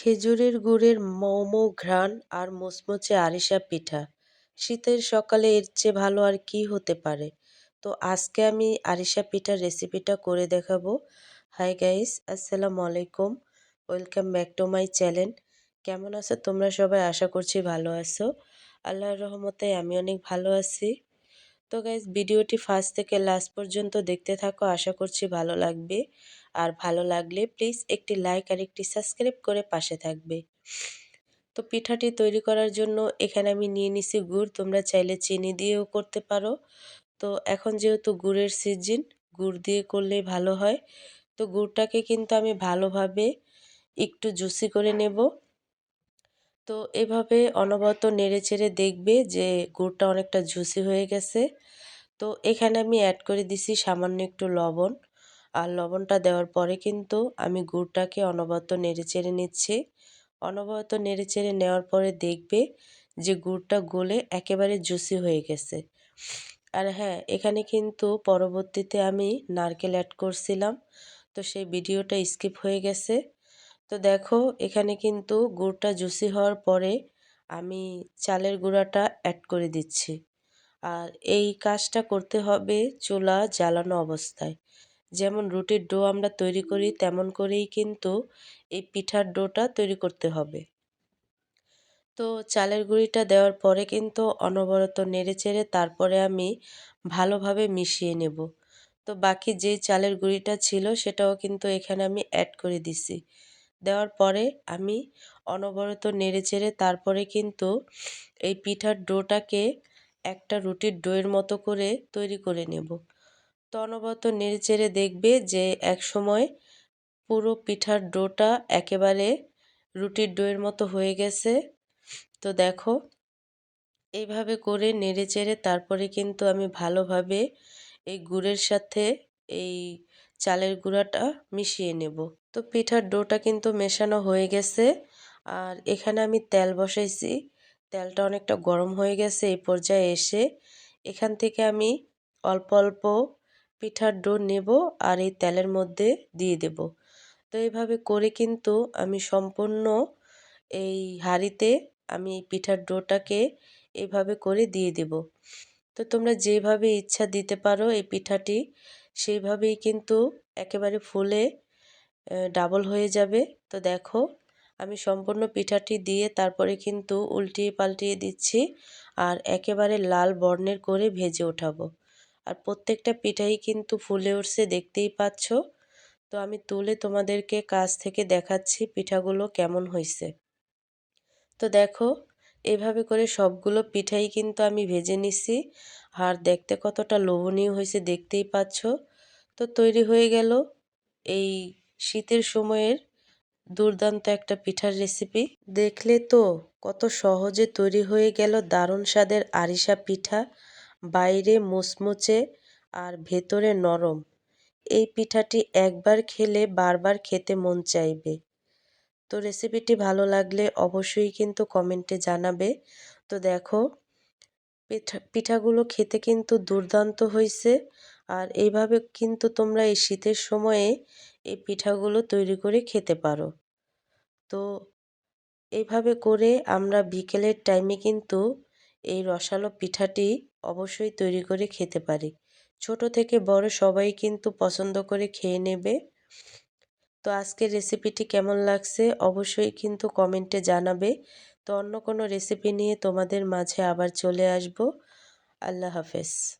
খেজুরের গুড়ের মোমো ঘ্রাণ আর মুচমুচে আরিসা পিঠা। শীতের সকালে এর চেয়ে ভালো আর কি হতে পারে? তো আজকে আমি আরিসা পিঠার রেসিপিটা করে দেখাবো। হাই গাইস, আসসালামু আলাইকুম। Welcome back to my channel. কেমন আছো তোমরা সবাই? আশা করছি ভালো আছো। আল্লাহর রহমতে আমি অনেক ভালো আছি। তো গাইজ ভিডিওটি ফার্স্ট থেকে লাস্ট পর্যন্ত দেখতে থাকো। আশা করছি ভালো লাগবে। আর ভালো লাগলে প্লিজ একটি লাইক আর একটি সাবস্ক্রাইব করে পাশে থাকবে। তো পিঠাটি তৈরি করার জন্য এখানে আমি নিয়ে নিছি গুড়, তোমরা চাইলে চিনি দিয়েও করতে পারো। তো এখন যেহেতু গুড়ের সিজন গুড় দিয়ে করলে ভালো হয়। তো গুড়টাকে কিন্তু আমি ভালোভাবে একটু জুসি করে নেব। তো এভাবে অনবরত নেড়ে চেড়ে দেখবে যে গুড়টা অনেকটা জুসি হয়ে গেছে। তো এখানে আমি অ্যাড করে দিছি সামান্য একটু লবণ। আর লবণটা দেওয়ার পরে কিন্তু আমি গুড়টাকে অনবরত নেড়ে চেড়ে নিচ্ছি। অনবরত নেড়ে চেড়ে নেওয়ার পরে দেখবে যে গুড়টা গলে একেবারে জুসি হয়ে গেছে। আর হ্যাঁ এখানে কিন্তু পরবর্তীতে আমি নারকেল অ্যাড করছিলাম। তো সেই ভিডিওটা স্কিপ হয়ে গেছে। তো দেখো, এখানে কিন্তু গুড়টা জুসি হওয়ার পরে আমি চালের গুঁড়াটা অ্যাড করে দিচ্ছি। আর এই কাজটা করতে হবে চুলা জ্বালানো অবস্থায়। যেমন রুটির ডো আমরা তৈরি করি, তেমন করেই কিন্তু এই পিঠার ডোটা তৈরি করতে হবে। তো চালের গুঁড়িটা দেওয়ার পরে কিন্তু অনবরত নেড়ে চেড়ে তারপরে আমি ভালোভাবে মিশিয়ে নেব। তো বাকি যে চালের গুঁড়িটা ছিল সেটাও কিন্তু এখানে আমি অ্যাড করে দিছি। দেওয়ার পরে আমি অনবরত নেড়ে চেড়ে তারপরে কিন্তু এই পিঠার ডোটাকে একটা রুটির ডোয়ের মতো করে তৈরি করে নেব। অনবরত নেড়ে চেড়ে দেখবে যে এক সময় পুরো পিঠার ডোটা একেবারে রুটির ডোয়ের মতো হয়ে গেছে। তো দেখো এইভাবে করে নেড়েচেড়ে তারপরে কিন্তু আমি ভালোভাবে এই গুড়ের সাথে এই চালের গুঁড়াটা মিশিয়ে নেব। তো পিঠার ডোটা কিন্তু মেশানো হয়ে গেছে আর এখানে আমি তেল বসাইছি। তেলটা অনেকটা গরম হয়ে গেছে এই পর্যায়ে এসে এখান থেকে আমি অল্প অল্প পিঠার ডো নেব আর এই তেলের মধ্যে দিয়ে দেব। তো এইভাবে করে কিন্তু আমি সম্পূর্ণ এই হাঁড়িতে আমি এই পিঠার ডোটাকে এইভাবে করে দিয়ে দেব। তো তোমরা যেভাবে ইচ্ছা দিতে পারো এই পিঠাটি, সেইভাবেই কিন্তু একেবারে ফুলে ডাবল হয়ে যাবে। তো দেখো, আমি সম্পূর্ণ পিঠাটি দিয়ে তারপরে কিন্তু উল্টিয়ে পাল্টিয়ে দিচ্ছি আর একেবারে লাল বর্ণের করে ভেজে ওঠাবো। আর প্রত্যেকটা পিঠাই কিন্তু ফুলে উঠছে, দেখতেই পাচ্ছ। তো আমি তুলে তোমাদেরকে কাছ থেকে দেখাচ্ছি পিঠাগুলো কেমন হয়েছে তো দেখো, এভাবে করে সবগুলো পিঠাই কিন্তু আমি ভেজে নিছি। আর দেখতে কতটা লোভনীয় হয়েছে দেখতেই পাচ্ছ। তো তৈরি হয়ে গেল এই শীতের সময়ের দুর্দান্ত একটা পিঠার রেসিপি। দেখলে তো কত সহজে তৈরি হয়ে গেল দারুণ স্বাদের আরিসা পিঠা। বাইরে মুচমুচে আর ভেতরে নরম। এই পিঠাটি একবার খেলে বারবার খেতে মন চাইবে। তো রেসিপিটি ভালো লাগলে অবশ্যই কিন্তু কমেন্টে জানাবে। তো দেখো, পিঠা, পিঠাগুলো খেতে কিন্তু দুর্দান্ত হয়েছে। আর এইভাবে কিন্তু তোমরা এই শীতের সময়ে এই পিঠাগুলো তৈরি করে খেতে পারো। তো এইভাবে করে আমরা বিকেলের টাইমে কিন্তু এই রসালো পিঠাটি অবশ্যই তৈরি করে খেতে পারি। ছোট থেকে বড় সবাই কিন্তু পছন্দ করে খেয়ে নেবে। তো আজকে রেসিপিটি কেমন লাগছে অবশ্যই কিন্তু কমেন্টে জানাবে। তো অন্য কোনো রেসিপি নিয়ে তোমাদের মাঝে আবার চলে আসব। আল্লাহ হাফেজ।